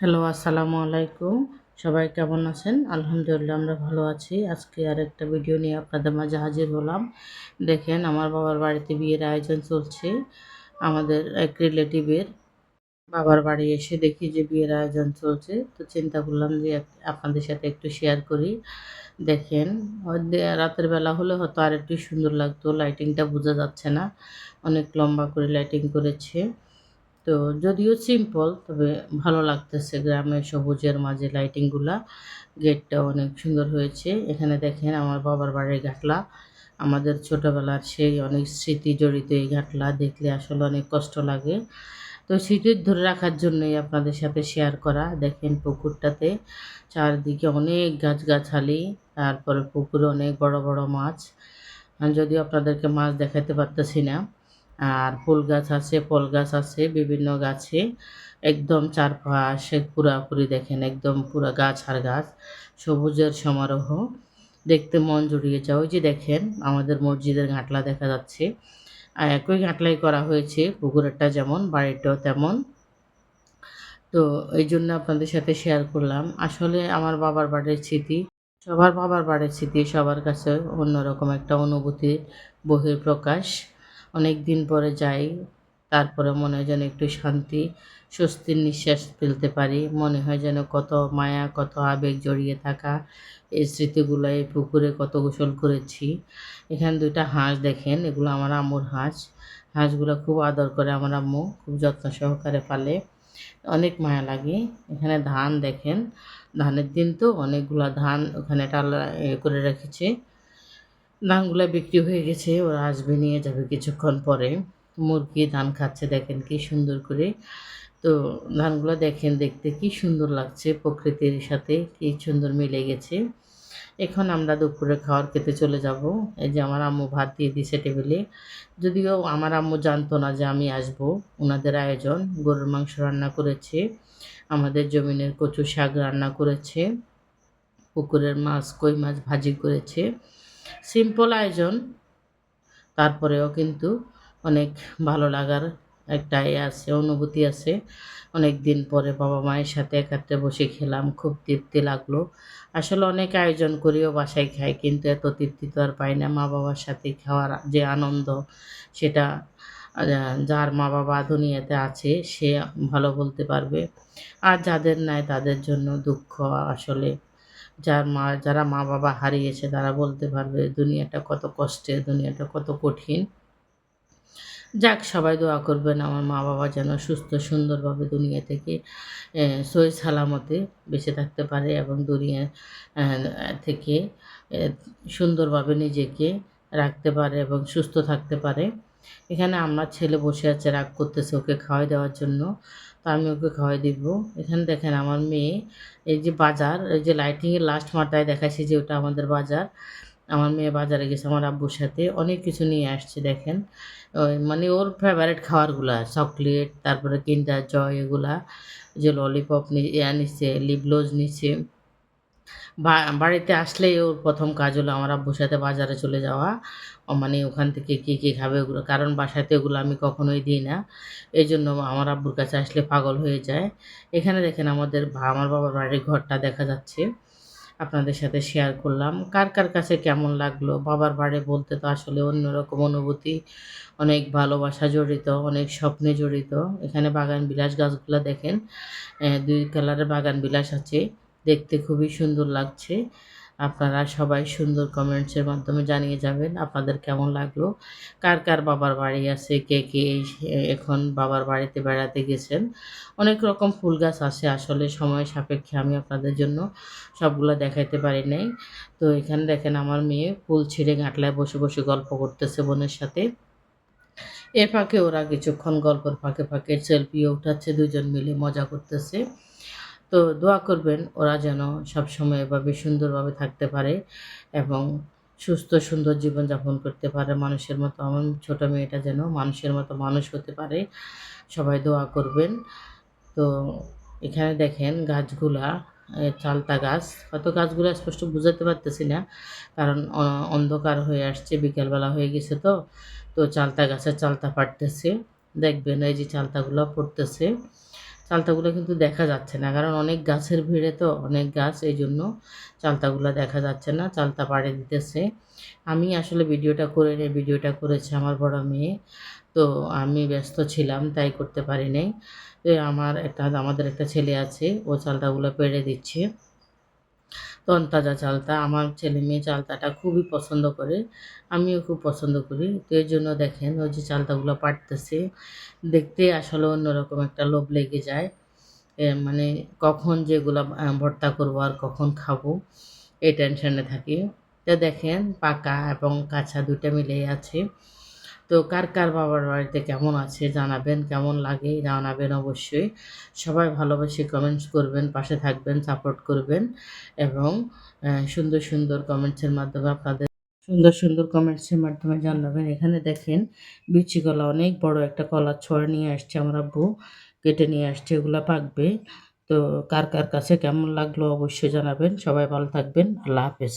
Hello, আসসালামু আলাইকুম। সবাই কেমন আছেন? আলহামদুলিল্লাহ, আমরা ভালো আছি। আজকে আর একটা ভিডিও নিয়ে আপনাদের মাঝে হাজির হলাম। দেখেন, আমার বাবার বাড়িতে বিয়ের আয়োজন চলছে। আমাদের এক রিলেটিভের বাবার বাড়ি এসে দেখি যে বিয়ের আয়োজন চলছে। তো চিন্তা করলাম যে আপনাদের সাথে একটু শেয়ার করি। দেখেন রাতের বেলা হলে হয়তো আর একটু সুন্দর লাগতো। লাইটিংটা বোঝা যাচ্ছে না। অনেক লম্বা করে লাইটিং করেছে। তো যদিও সিম্পল তবে ভালো লাগতেছে গ্রামের সবুজের মাঝে লাইটিংগুলা গেটটা অনেক সুন্দর হয়েছে। এখানে দেখেন আমার বাবার বাড়ির ঘাটলা। আমাদের ছোটোবেলার সেই অনেক স্মৃতি জড়িত এই ঘাটলা, দেখলে আসলে অনেক কষ্ট লাগে। তো স্মৃতি ধরে রাখার জন্যই আপনাদের সাথে শেয়ার করা। দেখেন পুকুরটাতে চারদিকে অনেক গাছগাছালি, তারপরে পুকুরে অনেক বড় বড় মাছ। যদিও আপনাদেরকে মাছ দেখাতে পারতেছি না আর ফুল গাছ আছে, ফল গাছ আছে, বিভিন্ন গাছে একদম চারপাশে পুরাপুরি দেখেন, একদম পুরা গাছ আর গাছ। সবুজের সমারোহ, দেখতে মন জুড়িয়ে যায়। ওই যে দেখেন, আমাদের মসজিদের ঘাটলা দেখা যাচ্ছে। একই ঘাটলাই করা হয়েছে, পুকুরেরটা যেমন, বাড়িটাও তেমন। তো এই জন্য আপনাদের সাথে শেয়ার করলাম। আসলে আমার বাবার বাড়ির স্মৃতি, সবার বাবার বাড়ির স্মৃতি সবার কাছে অন্যরকম একটা অনুভূতির বহির প্রকাশ অনেক দিন পরে যাই তারপরে মনে হয় যেন একটু শান্তি, স্বস্তির নিঃশ্বাস ফেলতে পারি। মনে হয় যেন কত মায়া, কত আবেগ জড়িয়ে থাকা এই স্মৃতিগুলো এই পুকুরে কত গোসল করেছি। এখানে দুইটা হাঁস দেখেন, এগুলো আমার আম্মুর হাঁস। হাঁসগুলো খুব আদর করে আমার আম্মু, খুব যত্ন সহকারে পালে। অনেক মায়া লাগে। এখানে ধান দেখেন, ধানের দিন তো অনেকগুলা ধান ওখানে টালা করে রেখেছে। ধানগুলো বিক্রি হয়ে গেছে, ওরা আসবে নিয়ে যাবে কিছুক্ষণ পরে। মুরগি ধান খাচ্ছে, দেখেন কি সুন্দর করে। তো ধানগুলো দেখেন, দেখতে কি সুন্দর লাগছে প্রকৃতির সাথে, কি সুন্দর মিলে গেছে। এখন আমরা দুপুরে খাওয়ার খেতে চলে যাব। এই যে আমার আম্মু ভাত দিয়ে দিছে টেবিলে। যদিও আমার আম্মু জানতো না যে আমি আসব ওনাদের আয়োজন, গরুর মাংস রান্না করেছে, আমাদের জমিনের কচু শাক রান্না করেছে, পুকুরের মাছ, কই মাছ ভাজি করেছে। সিম্পল আয়োজন, তারপরেও কিন্তু অনেক ভালো লাগার একটা এ আছে, অনুভূতি আছে। অনেক দিন পরে বাবা মায়ের সাথে একাত্রে বসে খেলাম, খুব তৃপ্তি লাগল। আসলে অনেক আয়োজন করিও বাসায় খাই, কিন্তু এত তৃপ্তি তো আর পাই না। মা বাবার সাথে খাওয়ার যে আনন্দ, সেটা যার মা বাবা দুনিয়াতে আছে, সে ভালো বলতে পারবে। আর যাদের নাই তাদের জন্য দুঃখ আসলে যার মা, যারা মা বাবা হারিয়েছে, তারা বলতে পারবে, দুনিয়াটা কত কষ্টের, দুনিয়াটা কত কঠিন। যাক, সবাই দোয়া করবেন, আমার মা বাবা যেন সুস্থ, সুন্দরভাবে দুনিয়া থেকে সই সালামতে বেঁচে থাকতে পারে এবং দুনিয়া থেকে সুন্দরভাবে নিজেকে রাখতে পারে এবং সুস্থ থাকতে পারে। এখানে আমার ছেলে বসে আছে, রাগ করতেছে, ওকে খাওয়াই দেওয়ার জন্য। তো আমি ওকে খাওয়াই দিব। এখানে দেখেন আমার মেয়ে, এই যে বাজার, এই যে লাইটিংয়ের লাস্ট মাথায় দেখাচ্ছে যে ওটা আমাদের বাজার। আমার মেয়ে বাজারে গেছে আমার আব্বুর সাথে, অনেক কিছু নিয়ে আসছে দেখেন। মানে ওর ফেভারিট খাবারগুলা চকলেট তারপরে কিন্ডার জয় এগুলা, যে ললিপপ ইয়া নিচ্ছে লিপলোজ নিচ্ছে। বাড়িতে আসলেই ওর প্রথম কাজ হলো আমার আব্বুর সাথে বাজারে চলে যাওয়া। ও মানে ওখান থেকে কী কী খাবে ওগুলো, কারণ বাসাতে ওগুলো আমি কখনোই দিই না। এই জন্য আমার আব্বুর কাছে আসলে পাগল হয়ে যায়। এখানে দেখেন আমাদের আমার বাবার বাড়ির ঘরটা দেখা যাচ্ছে। আপনাদের সাথে শেয়ার করলাম। কার কার কাছে কেমন লাগল? বাবার বাড়ি বলতে তো আসলে অন্যরকম অনুভূতি। অনেক ভালোবাসা জড়িত, অনেক স্বপ্নে জড়িত। এখানে বাগান বিলাস গাছগুলো দেখেন। দুই কালারের বাগান বিলাস আছে। দেখতে খুবই সুন্দর লাগছে। আপনারা সবাই সুন্দর কমেন্টসের মাধ্যমে জানিয়ে যাবেন আপনাদের কেমন লাগল। কার কার বাবার বাড়ি আছে? কে কে এখন বাবার বাড়িতে বেড়াতে গেছেন? অনেক রকম ফুল গাছ আছে আসলে সময় সাপেক্ষে আমি আপনাদের জন্য সবগুলো দেখাইতে পারি নাই। তো এখানে দেখেন আমার মেয়ে ফুল ছিঁড়ে গাঁটলায় বসে বসে গল্প করতেছে বোনের সাথে। এর ফাঁকে ওরা কিছুক্ষণ গল্পের ফাঁকে ফাঁকে সেলফিও উঠাচ্ছে দুজন মিলে মজা করতেছে। তো দোয়া করবেন ওরা যেন সবসময় এভাবে সুন্দরভাবে থাকতে পারে এবং সুস্থ, সুন্দর জীবনযাপন করতে পারে মানুষের মতো। আমার ছোটো মেয়েটা যেন মানুষের মতো মানুষ হতে পারে, সবাই দোয়া করবেন। তো এখানে দেখেন গাছগুলা চালতা গাছ। হয়তো গাছগুলো স্পষ্ট বুঝাতে পারতেছি না, কারণ অন্ধকার হয়ে আসছে, বিকেলবেলা হয়ে গেছে তো। তো চালতা গাছের চালতা ফাটতেছে দেখবেন এই যে চালতাগুলো পড়তেছে। চালতাগুলো কিন্তু দেখা যাচ্ছে না। কারণ অনেক গাছের ভিড়ে তো অনেক গাছ এই জন্য চালতাগুলো দেখা যাচ্ছে না, চালতা পাড়ে দিতেছে। আমি আসলে ভিডিওটা করে নিই ভিডিওটা করেছে আমার বড় মেয়ে। তো আমি ব্যস্ত ছিলাম, তাই করতে পারি নাই। তো আমার একটা, আমাদের একটা ছেলে আছে, ও চালতাগুলো পেড়ে দিচ্ছে। তনতাজা চালতা, আমার ছেলে মেয়ে চালতাটা খুবই পছন্দ করে, আমিও খুব পছন্দ করি। তো এই জন্য দেখেন, ওই যে চালতাগুলো পাড়তেছে দেখতে আসলে অন্যরকম একটা লোভ লেগে যায়। মানে কখন যেগুলো ভর্তা করব আর কখন খাব, এই টেনশনে থাকি। তো দেখেন, পাকা এবং কাঁচা দুইটা মিলেই আছে। তো কার কার বাবার বাড়িতে কেমন আছে জানাবেন, কেমন লাগে জানাবেন অবশ্যই। সবাই ভালোবাসে কমেন্টস করবেন, পাশে থাকবেন সাপোর্ট করবেন এবং সুন্দর সুন্দর কমেন্টসের মাধ্যমে আপনাদের সুন্দর সুন্দর কমেন্টসের মাধ্যমে জানাবেন। এখানে দেখেন, বিচি কলা অনেক বড় একটা কলার ছড় নিয়ে আসছে আমার আব্বু, কেটে নিয়ে আসছে, এগুলো পাকবে। তো কার কার কাছে কেমন লাগল অবশ্যই জানাবেন। সবাই ভালো থাকবেন। আল্লাহ হাফেজ।